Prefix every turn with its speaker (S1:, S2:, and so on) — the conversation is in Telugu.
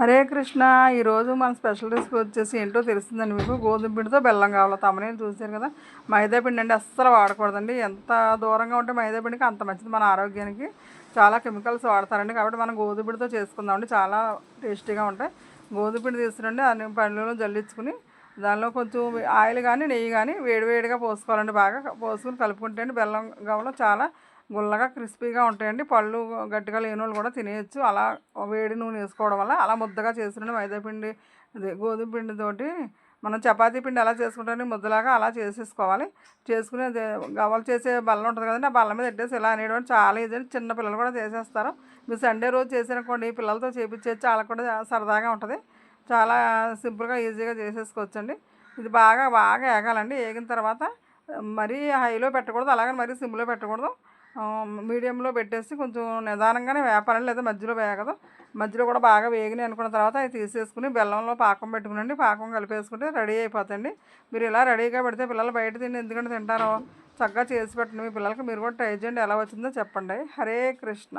S1: హరే కృష్ణ ఈరోజు మన స్పెషల్ రెసిపీ వచ్చేసి ఏంటో తెలుస్తుందండి మీకు. గోధుమ పిండితో బెల్లం కావాలి? తమనే చూసారు కదా. మైదా పిండి అండి అస్సలు వాడకూడదండి. ఎంత దూరంగా ఉంటే మైదా పిండికి అంత మంచిది మన ఆరోగ్యానికి. చాలా కెమికల్స్ వాడతారండి. కాబట్టి మనం గోధుమ పిండితో చేసుకుందామండి. చాలా టేస్టీగా ఉంటాయి. గోధుమ పిండి తీసుకురండి అన్ని పండ్లలో జల్లించుకుని దానిలో కొంచెం ఆయిల్ కానీ నెయ్యి కానీ వేడివేడిగా పోసుకోవాలండి బాగా. పోసుకుని కలుపుకుంటే అండి బెల్లం గవ్వలో చాలా గుల్లగా క్రిస్పీగా ఉంటాయండి. పళ్ళు గట్టిగా లేని వాళ్ళు కూడా తినేయచ్చు. అలా వేడి నూనె వేసుకోవడం వల్ల అలా ముద్దగా చేసుకుని మైదా పిండి గోధుమ పిండితోటి మనం చపాతీ పిండి ఎలా చేసుకుంటామని ముద్దలాగా అలా చేసేసుకోవాలి. చేసుకుని గవలు చేసే బల్ల ఉంటుంది కదండి ఆ బల్ల మీద పెట్టేసి ఇలా అనేటువంటి చాలా ఈజీ చిన్న పిల్లలు కూడా చేసేస్తారు. మీరు సండే రోజు చేసినకోండి పిల్లలతో చేపించేసి వాళ్ళకి కూడా సరదాగా ఉంటుంది. చాలా సింపుల్గా ఈజీగా చేసేసుకోవచ్చండి. ఇది బాగా బాగా ఏగాలండి. ఏగిన తర్వాత మరీ హైలో పెట్టకూడదు. అలాగే మరీ సిమ్లో పెట్టకూడదు. మీడియంలో పెట్టేసి కొంచెం నిదానంగానే వేపాలండి లేదా మధ్యలో వేగదు. మధ్యలో కూడా బాగా వేగినాయి అనుకున్న తర్వాత అవి తీసేసుకుని బెల్లంలో పాకం పెట్టుకునండి. పాకం కలిపేసుకుంటే రెడీ అయిపోతుంది మీరు ఇలా రెడీగా పెడితే పిల్లలు బయట తిండి ఎందుకంటే తింటారో చక్కగా చేసి పెట్టండి. మీ పిల్లలకి మీరు కూడా ట్రై చేయండి. ఎలా వచ్చిందో చెప్పండి. హరే కృష్ణ.